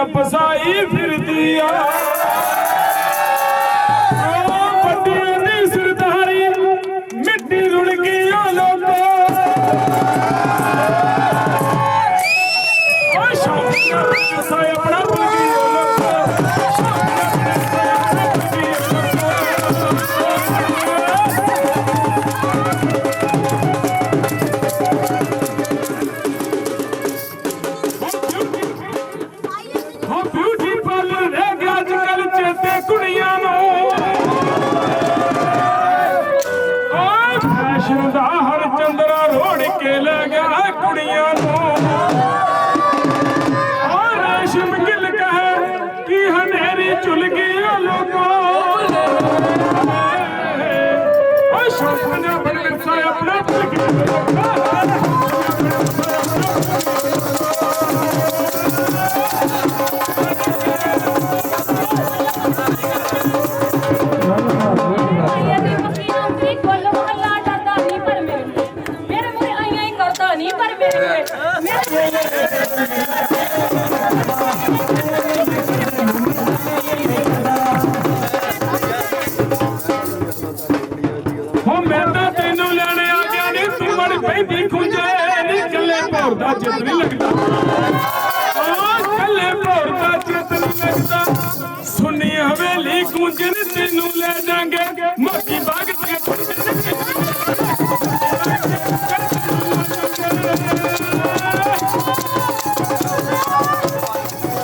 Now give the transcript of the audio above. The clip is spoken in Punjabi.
ਤੇ ਪਸਾਈ ਫਿਰਦੀ ਆ। ਓ ਵੱਡਿਆਂ ਦੀ ਦਾ ਹਰ ਚੰਦਰਾ ਰੋੜ ਕੇ ਲੈ ਗਿਆ ਕੁੜੀਆਂ ਨੂੰ ਓ ਰੇਸ਼ਮ ਗਿਲ ਕਹੇ ਕਿ ਹਨੇਰੀ ਚੁਲ ਗਈ ਓ ਲੋਕੋ ਓ ਸ਼ੌਕਨਾ ਪੈਂਦੀ ਖੁੰਝੇ ਨੀ ਕੱਲੇ ਭੌਰ ਦਾ ਚਿੱਤ ਨਹੀਂ ਲੱਗਦਾ ਆ ਕੱਲੇ ਭੌਰ ਦਾ ਚਿੱਤ ਨਹੀਂ ਲੱਗਦਾ ਸੁਣੀ ਹਵੇਲੀ ਗੂੰਜਣ ਤੈਨੂੰ ਲੈ ਜਾਾਂਗੇ ਮੋਤੀ ਬਾਗ ਦੇ ਖੁੰਝੇ